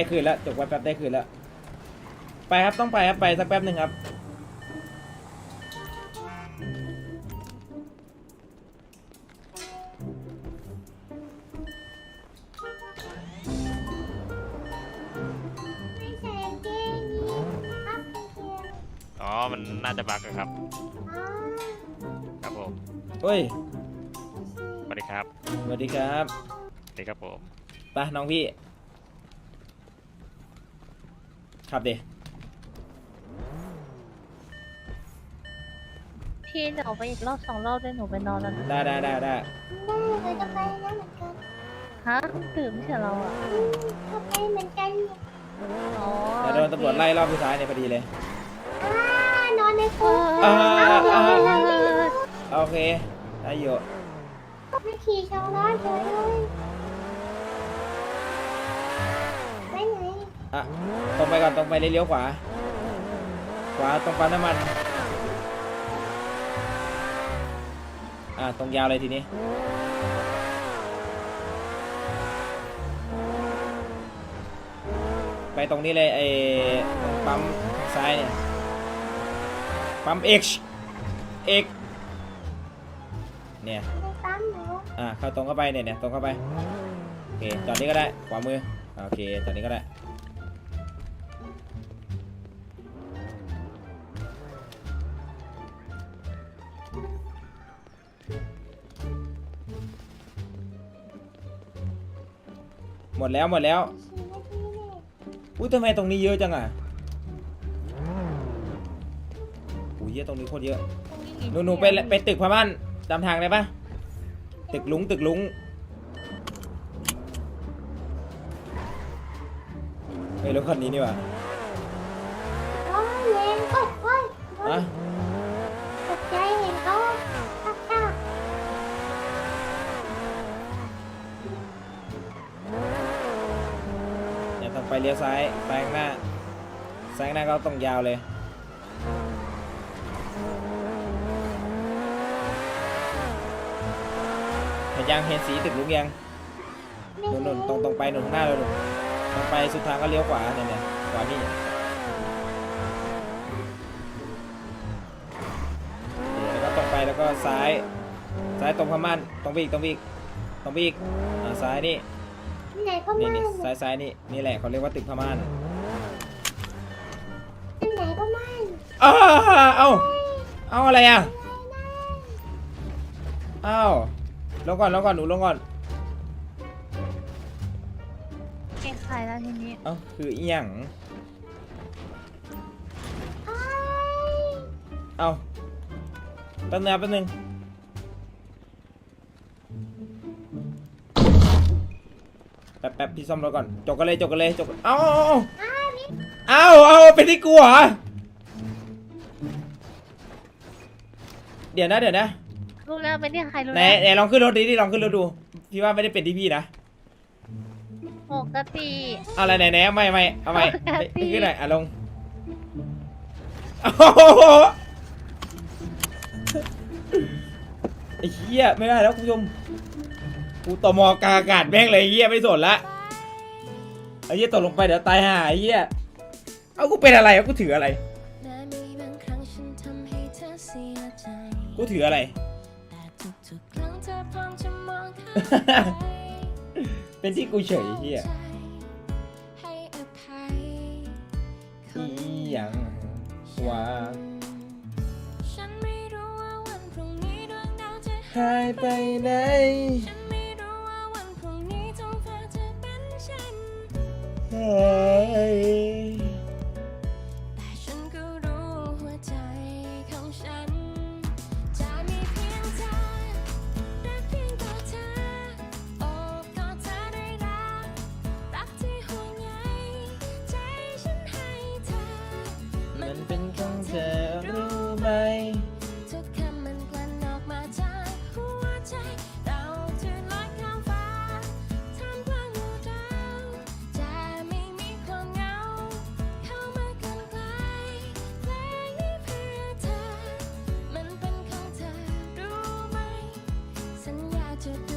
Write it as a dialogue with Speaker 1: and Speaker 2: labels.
Speaker 1: ได้คืนแล้วจบไว้แป๊บได้คืนแล้ว ไปครับต้องไปครับไปสักแป๊บหนึ่งครับ
Speaker 2: ไม่ใส่กางเกงนี้ครับกางเกง
Speaker 3: อ๋อ มันน่าจะบักอะครับ
Speaker 2: อ๋อ
Speaker 3: ครับผม
Speaker 1: เฮ้ย
Speaker 3: สวัสดีครับ
Speaker 1: สวัสดีครับ
Speaker 3: สวัสดีครับผม
Speaker 1: ไปน้องพี่ ขับดิ
Speaker 4: พี่เดี๋ยวออกไปอีกรอบสองรอบด้วยหนูไปนอนแล้วนะ
Speaker 1: ได้ได้ได้ได้
Speaker 2: ได้เราจะไปแล้วเหมือนกัน
Speaker 4: ฮะตื่นไม่ใช่เราอะ
Speaker 2: อืมก็ไปเหมือนกันเนี่ย
Speaker 4: อ๋อ
Speaker 1: เดี๋ยวโดนตำรวจไล่รอบสุดท้ายในยพอดีเลย
Speaker 2: อ่านอนในคุก
Speaker 1: อ่า
Speaker 2: เอา
Speaker 1: อ่า
Speaker 2: เดี๋ยวเราไม่รู้
Speaker 1: โอเคได้อยู่
Speaker 2: ไม่ขี่ชาวร้านเฉยเลยไปไหน
Speaker 1: อะตรงไปก่อนตรงไปเลยเลี้ยวขวา ขวาตรงปั๊มน้ำมัน อะตรงยาวเลยทีนี้ ไปตรงนี้เลยไอ้ปั๊มซ้ายเนี่ยปั๊ม X X เนี่ย
Speaker 2: ไปปั๊มหนู
Speaker 1: อ่าเข้าตรงเข้าไปเนี่ยเนี่ยตรงเข้าไปโอเคจอดนี้ก็ได้ขวามือโอเคจอดนี้ก็ได้ หมดแล้วหมดแล้ว
Speaker 2: สี่นาทีเนี่ย
Speaker 1: อุ้ยทำไมตรงนี้เยอะจังอะอุ้ยเยอะตรงนี้โคตรเยอะหนูหนูไปไปตึกพม่านจำทางได้ปะตึกลุงตึกลุงเฮ้ยรถคันนี้นี่หว่า ไปเลี้ยวซ้ายซ้ายข้างหน้าซ้ายข้างหน้าก็ต้องยาวเลย เห็นยังเห็นสีตึกลุงยังหนุนหนุน
Speaker 2: เห็น
Speaker 1: ตรงตรงไปหนุนข้างหน้าเลยหนุนตรงไปสุดทางก็เลี้ยวขวาเนี่ยเนี่ยขวานี่แล้วก็ตรงไปแล้วก็ซ้าย ซ้ายตรงพม่านตรงไปอีกตรงไปอีกตรงไปอีกอ่าซ้ายนี่
Speaker 2: ไหนก็
Speaker 1: นี่
Speaker 2: ไม่
Speaker 1: นี่ซ้ายซ้ายนี่นี่แหละเขาเรียกว่าตึกพม่าน
Speaker 2: อันไหนก็ไม่
Speaker 1: อ้าเอาเอาอะไรอะอ้าวลงก่อนลงก่อนหนูลงก่อน
Speaker 4: เก่งขายแล้วทีนี้
Speaker 1: เอ้าคืออีหยัง
Speaker 2: อ้าย
Speaker 1: เอ้าแป๊บนึงแป๊บนึง แป๊บแป๊บพี่ซ่อมรถก่อน จกกันเลยจกกันเลยจกกันเอ้าเอ้าเอ้าเอ้าเป็นที่กูเหรอ เดี๋ยวนะเดี๋ยวนะ
Speaker 4: รู้แล้วเป็นที่ใครรู้
Speaker 1: ไหน
Speaker 4: แล้ว
Speaker 1: ไหนลองขึ้นรถดิดิลองขึ้นรถดู พี่ว่าไม่ได้เป็นที่พี่นะ
Speaker 4: ปกติ
Speaker 1: เอาอะไรไหนไหนเอาไม่ไม่เอาไม่
Speaker 4: ปกติ
Speaker 1: ขึ้นหน่อยอะลงโอ้โหไอ้เหี้ยไม่ได้แล้วคุณผู้ชม กูตอมอกาอากาศแม่งเลยไอ้เหี้ยไม่สนละไอ้เหี้ยตกลงไปเดี๋ยวตายห่าไอ้เหี้ยเอากูเป็นอะไรวะกูถืออะไร
Speaker 5: และมีบางครั้งฉันทำให้เธอเสียใจ
Speaker 1: กูถืออะไร
Speaker 5: แต่ทุกๆครั้งเธอพร้อมจะมองข้ามไป
Speaker 1: เป็นที่กูเฉยไอ้เหี้ย
Speaker 5: ให้อภัยค
Speaker 1: อี
Speaker 5: น
Speaker 1: หยังว่า
Speaker 5: ฉันไม่รู้ว่าวันพรุ่งนี้ดวงดาวจะ
Speaker 1: หายไปไหน
Speaker 5: ฉัน
Speaker 1: Oh. to